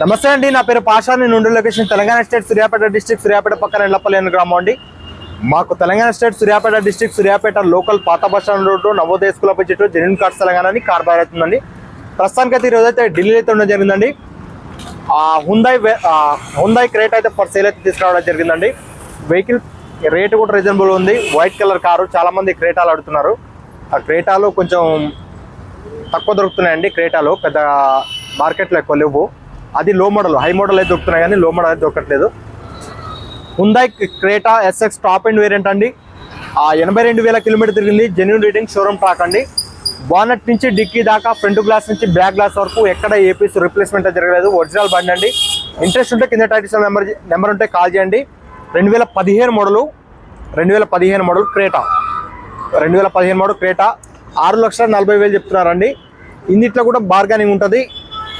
నమస్తే అండి నా పేరు పాషా నేను ఉండే location Telangana state Suryapet district Suryapet పక్కన ఎల్లపల్లి గ్రామం అండి. మాకు Telangana state Suryapet district Suryapet local పాత bus stand road Navodaya school opposite genuine cards Telangana అని కార్ బయర్ అవుతుందండి. ప్రస్తుతానికి అయితే ఈరోజు అయితే ఢిల్లీ అయితే ఉండడం జరిగిందండి. ఆ హుందాయ్ హుందాయ్ క్రేట్ అయితే ఫర్ సేల్ అయితే తీసుకురావడం జరిగిందండి. వెహికల్ రేట్ కూడా రీజనబుల్ ఉంది. వైట్ కలర్ కారు చాలా మంది క్రేటాలు అడుగుతున్నారు ఆ క్రేటాలు కొంచెం తక్కువ దొరుకుతున్నాయండి క్రేటాలు. పెద్ద మార్కెట్లో ఎక్కువ లేవు. అది లో మోడల్ హై మోడల్ అయితే దొరుకుతున్నాయి కానీ లో మోడల్ అయితే దొరకట్లేదు. Hyundai Creta SX top and variant అండి. ఆ ఎనభై రెండు వేల కిలోమీటర్ తిరిగింది. జెన్యున్ రీడింగ్ షోరూమ్ ట్రాక్ అండి. బానెట్ నుంచి డిక్కీ దాకా ఫ్రంట్ గ్లాస్ నుంచి బ్యాక్ గ్లాస్ వరకు ఎక్కడ ఏపీస్ రిప్లేస్మెంట్ జరగలేదు. ఒరిజినల్ బండి అండి. ఇంట్రెస్ట్ ఉంటే కింద టైటిల్స్ నెంబర్ నెంబర్ ఉంటే కాల్ చేయండి. రెండు వేల పదిహేను మోడలు రెండు వేల పదిహేను మోడల్ క్రేటా రెండు వేల పదిహేను మోడల్ క్రేటా ఆరు లక్షల నలభై వేలు చెప్తున్నారండి. ఇందిట్లో కూడా బార్గానింగ్ ఉంటుంది.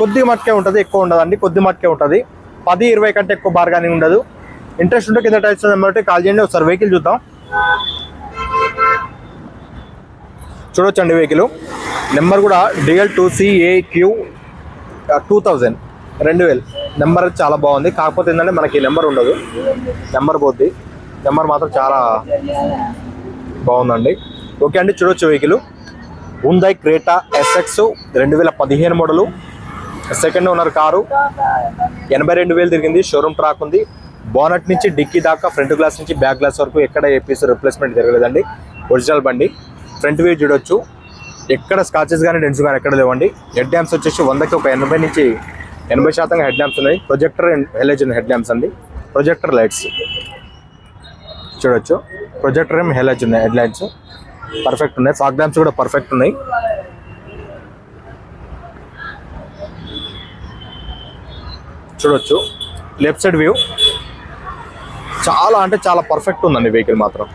కొద్ది మట్టుకే ఉంటుంది ఎక్కువ ఉండదండి. కొద్ది మట్టుకే ఉంటుంది. పది ఇరవై కంటే ఎక్కువ బార్గానింగ్ ఉండదు. ఇంట్రెస్ట్ ఉంటే కింద టైల్స్ నెంబర్ కాల్ చేయండి ఒకసారి వెహికల్ చూద్దాం. చూడొచ్చండి వెహికల్ నెంబర్ కూడా DL two CA Q two thousand రెండు వేలు. నెంబర్ చాలా బాగుంది. కాకపోతే ఏంటంటే మనకి నెంబర్ ఉండదు. నెంబర్ పోద్ది నెంబర్ మాత్రం చాలా బాగుందండి. ఓకే అండి చూడొచ్చు వెహికల్ ఉందై క్రేటా ఎస్ఎక్స్ రెండు వేల పదిహేను మోడలు సెకండ్ ఓనర్ కారు. ఎనభై రెండు వేలు తిరిగింది. షోరూమ్ ట్రాక్ ఉంది. బోనట్ నుంచి డిక్కీ దాకా ఫ్రంట్ గ్లాస్ నుంచి బ్యాక్ గ్లాస్ వరకు ఎక్కడ ఏ పీస్ రిప్లేస్మెంట్ జరగలేదండి. ఒరిజినల్ బండి. ఫ్రంట్ వ్యూ చూడొచ్చు. ఎక్కడ స్కాచెస్ కానీ డెన్స్ కానీ ఎక్కడ లేవండి. హెడ్ ల్యాంప్స్ వచ్చేసి వందకి ఒక ఎనభై నుంచి ఎనభై శాతం హెడ్ ల్యాంప్స్ ఉన్నాయి. ప్రొజెక్టర్ హెలెజన్ హెడ్ ల్యాంప్స్ అండి. ప్రొజెక్టర్ లైట్స్ చూడొచ్చు. ప్రొజెక్టర్ ఏం హెలెజ్ ఉన్నాయి హెడ్ లైట్స్ పర్ఫెక్ట్ ఉన్నాయి. ఫాగ్ ల్యాంప్స్ కూడా పర్ఫెక్ట్ ఉన్నాయి. చూడొచ్చు. లెఫ్ట్ సైడ్ వ్యూ చాలా అంటే చాలా పర్ఫెక్ట్ ఉందండి వెహికల్ మాత్రం.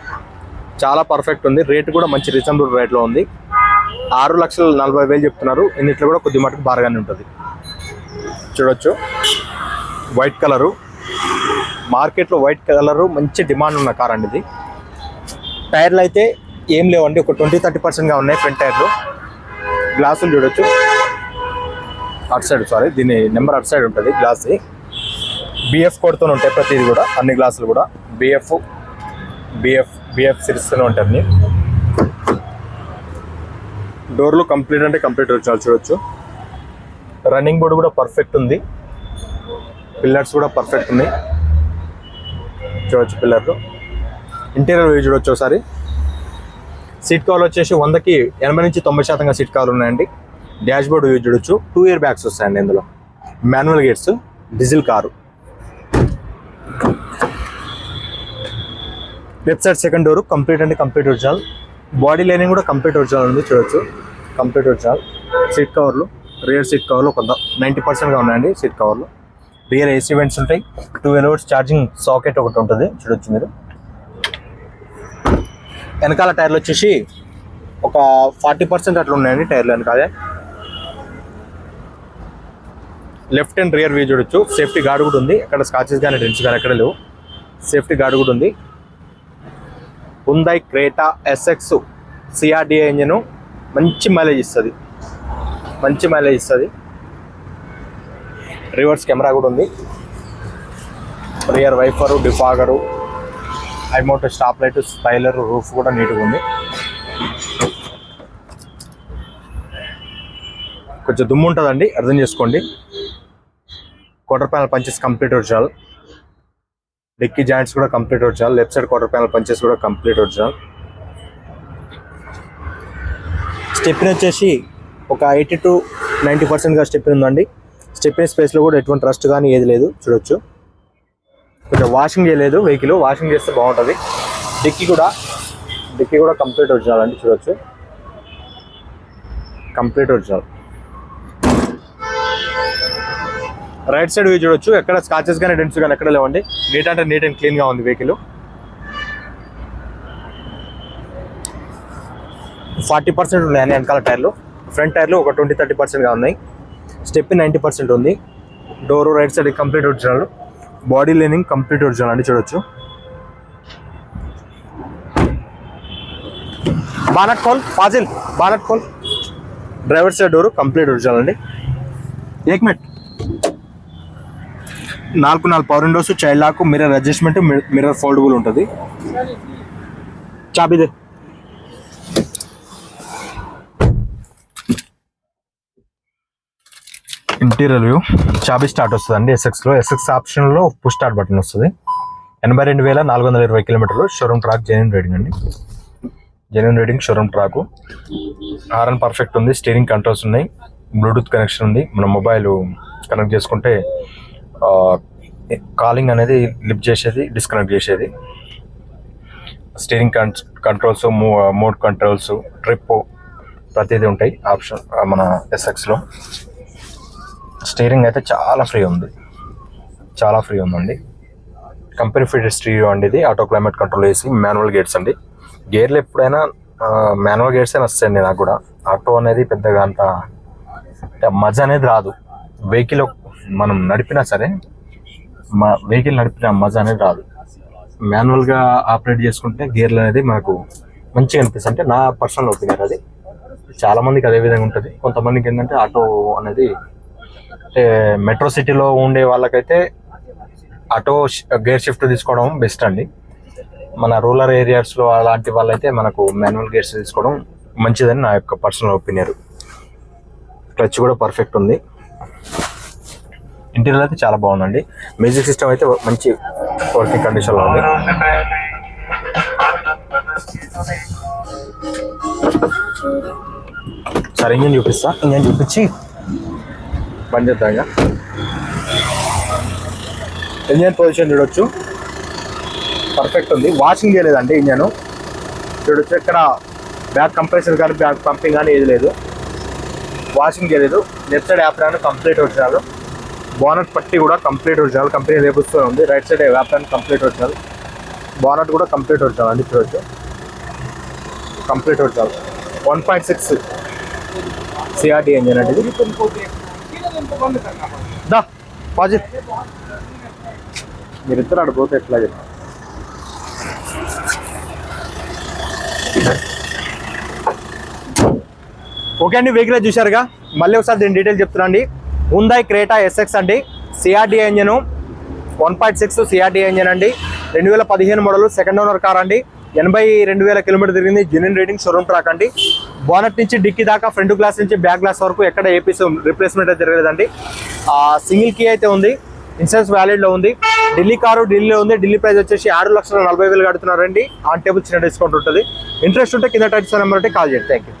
చాలా పర్ఫెక్ట్ ఉంది. రేట్ కూడా మంచి రీజనబుల్ రేట్లో ఉంది. ఆరు లక్షల నలభై వేలు చెప్తున్నారు. ఇన్నిట్లో కూడా కొద్ది మటుకు బాగానే ఉంటుంది. చూడొచ్చు. వైట్ కలరు మార్కెట్లో వైట్ కలరు మంచి డిమాండ్ ఉన్న కార్ అండి ఇది. టైర్లు అయితే ఏం లేవండి. ఒక ట్వంటీ థర్టీ పర్సెంట్గా ఉన్నాయి ఫ్రంట్ టైర్లు గ్లాసులు చూడొచ్చు. అటు సైడ్ సారీ దీని నెంబర్ అటు సైడ్ ఉంటుంది గ్లాస్ బిఎఫ్ కోడ్తో ఉంటాయి ప్రతిది కూడా అన్ని గ్లాసులు కూడా. బిఎఫ్ బిఎఫ్ బిఎఫ్ సిరీస్తూనే ఉంటాయి అన్ని. డోర్లు కంప్లీట్ అంటే కంప్లీట్ వచ్చాలి చూడొచ్చు. రన్నింగ్ బోర్డు కూడా పర్ఫెక్ట్ ఉంది. పిల్లర్స్ కూడా పర్ఫెక్ట్ ఉన్నాయి. చూడొచ్చు పిల్లర్లు ఇంటీరియర్ వ్యూ చూడొచ్చు ఒకసారి. సీట్ కవర్ వచ్చేసి వందకి ఎనభై నుంచి తొంభై శాతంగా సీట్ కాల్ ఉన్నాయండి. డాష్ బోర్డ్ యూజ్ చూడొచ్చు. టూ ఇయర్ బ్యాగ్స్ వస్తాయండి ఇందులో. Manual gates diesel car left side second door complete అంటే కంప్లీట్ ఒరిజినల్ బాడీ లైనింగ్ కూడా కంప్లీట్ ఒరిజినల్ ఉంది చూడొచ్చు. కంప్లీట్ ఒరిజినల్ సీట్ కవర్లు రియర్ సీట్ కవర్లు కొంత నైంటీ పర్సెంట్గా ఉన్నాయండి సీట్ కవర్లు రియర్ ఏసీ వెంట్స్ ఉంటాయి. ట్వెల్వ్ అవర్స్ ఛార్జింగ్ సాకెట్ ఒకటి ఉంటుంది చూడొచ్చు మీరు. వెనకాల టైర్లు వచ్చేసి ఒక ఫార్టీ పర్సెంట్ అట్లా ఉన్నాయండి టైర్లు వెనకాలే. లెఫ్ట్ అండ్ రియర్ వ్యూ చూడొచ్చు. సేఫ్టీ గార్డ్ కూడా ఉంది. అక్కడ స్కాచెస్ కానీ డెన్స్ కానీ ఎక్కడ లేవు. సేఫ్టీ గార్డ్ కూడా ఉంది. Hyundai Creta SX CRDi engine మంచి మైలేజ్ ఇస్తుంది. మంచి మైలేజ్ ఇస్తుంది. రివర్స్ కెమెరా కూడా ఉంది. Rear wiper defogger high mount stop light spoiler roof కూడా నీట్గా ఉంది. కొంచెం దుమ్ము ఉంటుందండి అర్థం చేసుకోండి. Quarter panel punches complete original dickey joints కూడా complete original left side quarter panel punches కూడా కంప్లీట్ ఒరిజినల్ స్టెప్ని వచ్చేసి ఒక ఎయిటీ టు నైంటీ పర్సెంట్గా స్టెప్ని ఉందండి. స్టెప్ని స్పేస్లో కూడా ఎటువంటి రస్ట్ కానీ ఏది లేదు చూడొచ్చు. కొంచెం వాషింగ్ చేయలేదు వెహికల్ వాషింగ్ చేస్తే బాగుంటుంది. డిక్కీ కూడా డిక్కీ కూడా కంప్లీట్ ఒరిజినల్ అండి చూడొచ్చు. Complete original right side view చూడొచ్చు. ఎక్కడ స్కాచెస్ కానీ డెంట్స్ కానీ ఎక్కడ లేవండి. నీట్ అంటే నీట్ అండ్ క్లీన్గా ఉంది వెహికల్ ఫార్టీ పర్సెంట్ ఉన్నాయి అన్ని వెనకాల టైర్లు. ఫ్రంట్ టైర్లు ఒక ట్వంటీ థర్టీ పర్సెంట్గా ఉన్నాయి. స్టెప్ నైంటీ పర్సెంట్ ఉంది. Door right side complete original body lining complete original అండి చూడొచ్చు. Bonnet cowl Faasil bonnet cowl. Driver side door complete original అండి. ఏక్ మినిట్ నాలుగు నాలుగు power windows child lock mirror adjustment mirror foldable ఉంటుంది చాబిదే ఇంటీరియర్ వ్యూ చాబీ స్టార్ట్ వస్తుంది అండి ఎస్ఎక్స్లో ఎస్ఎక్స్ ఆప్షన్లో పుష్ స్టార్ట్ బటన్ వస్తుంది. ఎనభై రెండు వేల నాలుగు వందల ఇరవై కిలోమీటర్లు షోరూమ్ ట్రాక్ జెన్యున్ రేటింగ్ అండి. Genuine rating showroom track horn perfect ఉంది స్టీరింగ్ కంట్రోల్స్ ఉన్నాయి. బ్లూటూత్ కనెక్షన్ ఉంది. మన మొబైల్ కనెక్ట్ చేసుకుంటే కాలింగ్ అనేది లిఫ్ట్ చేసేది డిస్కనెక్ట్ చేసేది. Steering controls mode controls trip ప్రతిదీ ఉంటాయి ఆప్షన్ మన ఎస్ఎక్స్లో స్టీరింగ్ అయితే చాలా ఫ్రీ ఉంది. చాలా ఫ్రీ ఉందండి. కంపెనీ ఫిట్ స్టీరియో అండి ఇది. ఆటో క్లైమేట్ కంట్రోల్ వేసి మాన్యువల్ గేట్స్ అండి. గేర్లు ఎప్పుడైనా మాన్యువల్ గేట్సే వస్తాయండి నాకు కూడా. ఆటో అనేది పెద్దగా అంత మజ అనేది రాదు. వెహికల్ మనం నడిపినా సరే మా వెహికల్ నడిపిన మజ అనేది రాదు. మాన్యువల్గా ఆపరేట్ చేసుకుంటే గేర్లు అనేది మనకు మంచిగా అనిపిస్తుంది. అంటే నా పర్సనల్ ఒపీనియన్ అది. చాలామందికి అదే విధంగా ఉంటుంది. కొంతమందికి ఏంటంటే ఆటో అనేది అంటే మెట్రో సిటీలో ఉండే వాళ్ళకైతే ఆటో గేర్ షిఫ్ట్ తీసుకోవడం బెస్ట్ అండి. మన రూరల్ ఏరియాస్లో అలాంటి వాళ్ళైతే మనకు మాన్యువల్ గేర్స్ తీసుకోవడం మంచిదని నా యొక్క పర్సనల్ ఒపీనియన్. క్లచ్ కూడా పర్ఫెక్ట్ ఉంది. ఇంటీరియర్ అయితే చాలా బాగుందండి. మ్యూజిక్ సిస్టమ్ అయితే మంచి వర్కింగ్ కండిషన్లో ఉంది. సరే ఇంజన్ చూపిస్తా? ఇంజన్ చూపించి? బంద్ చేద్దాం ఇంజన్ పొజిషన్ చూడొచ్చు. పర్ఫెక్ట్ ఉంది. వాషింగ్ చేయలేదండి ఇంజన్ చూడొచ్చు. ఇక్కడ బ్యాక్ కంప్రెసర్ కానీ బ్యాక్ పంపింగ్ కానీ ఏది లేదు. వాషింగ్ చేయలేదు. Left side apron complete original. Bonnet పట్టి కూడా కంప్లీట్ ఒరిజినల్. కంపెనీ రేపుస్తూనే ఉంది. Right side apron complete original. Bonnet కూడా కంప్లీట్ ఒరిజినల్ అండి ఇప్పుడు complete original. One point six CRDi engine అండి దా పాజి మీరు ఇద్దరు ఆడిపోతే ఎట్లా చెప్పారు ఓకే అండి వెహికల్ చూశారుగా. మళ్ళీ ఒకసారి దీని డీటెయిల్ చెప్తున్నా అండి. ఉందాయి క్రేటా ఎస్ఎక్స్ అండి CRDi engine one point six CRDi engine అండి. రెండు వేల పదిహేను మోడల్ సెకండ్ ఓనర్ కార్ అండి. ఎనభై రెండు వేల కిలోమీటర్ తిరిగింది జెన్యున్ రేటింగ్ షోరూమ్ ట్రాక్ అండి. బోనట్ నుంచి డిక్కీ దాకా ఫ్రంట్ గ్లాస్ నుంచి బ్యాక్ గ్లాస్ వరకు ఎక్కడ ఏపీస్ రిప్లేస్మెంట్ అయితే జరగలేదండి. సింగిల్ కీ అయితే ఉంది. ఇన్సూరెన్స్ వ్యాలిడ్లో ఉంది. ఢిల్లీ కారు ఢిల్లీలో ఉంది. ఢిల్లీ ప్రైస్ వచ్చేసి ఆరు లక్షల నలభై వేలు కడుతున్నారండి. ఆన్ టేబుల్ చిన్న డిస్కౌంట్ ఉంటుంది. ఇంట్రెస్ట్ ఉంటే కింద టచ్ నెంబర్ ఉంటే కాల్ చేయండి. Thank you